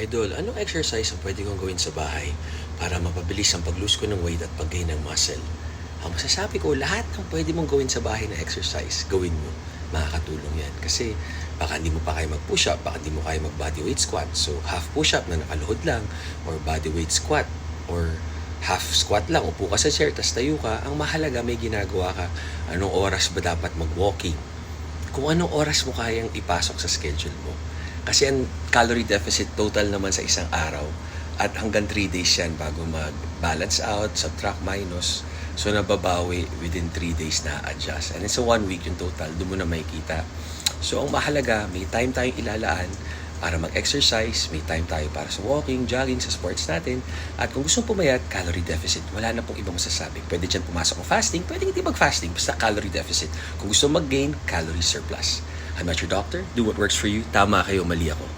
Idol, anong exercise ang pwede kong gawin sa bahay para mapabilis ang pag-lose ko ng weight at pag-gain ng muscle? Ang masasabi ko, lahat ng pwede mong gawin sa bahay na exercise, gawin mo. Makakatulong yan. Kasi baka hindi mo pa kaya mag-push up, baka hindi mo kaya mag-body weight squat. So, half push up na nakaluhod lang, or body weight squat, or half squat lang, upo ka sa chair, tas tayo ka. Ang mahalaga, may ginagawa ka. Anong oras ba dapat mag-walking? Kung anong oras mo kayang ipasok sa schedule mo. Kasi ang calorie deficit total naman sa isang araw at hanggang 3 days yan bago mag-balance out, subtract, minus. So nababawi within 3 days na adjust. And it's a one week yung total, doon mo na makikita. So ang mahalaga, may time tayong ilalaan para mag-exercise, may time tayo para sa walking, jogging, sa sports natin. At kung gusto pumayat, calorie deficit. Wala na pong ibang masasabi. Pwede dyan pumasok ang fasting, pwede hindi mag-fasting, basta calorie deficit. Kung gusto mag-gain, calorie surplus. I'm not your doctor. Do what works for you. Tama kayo, mali ako.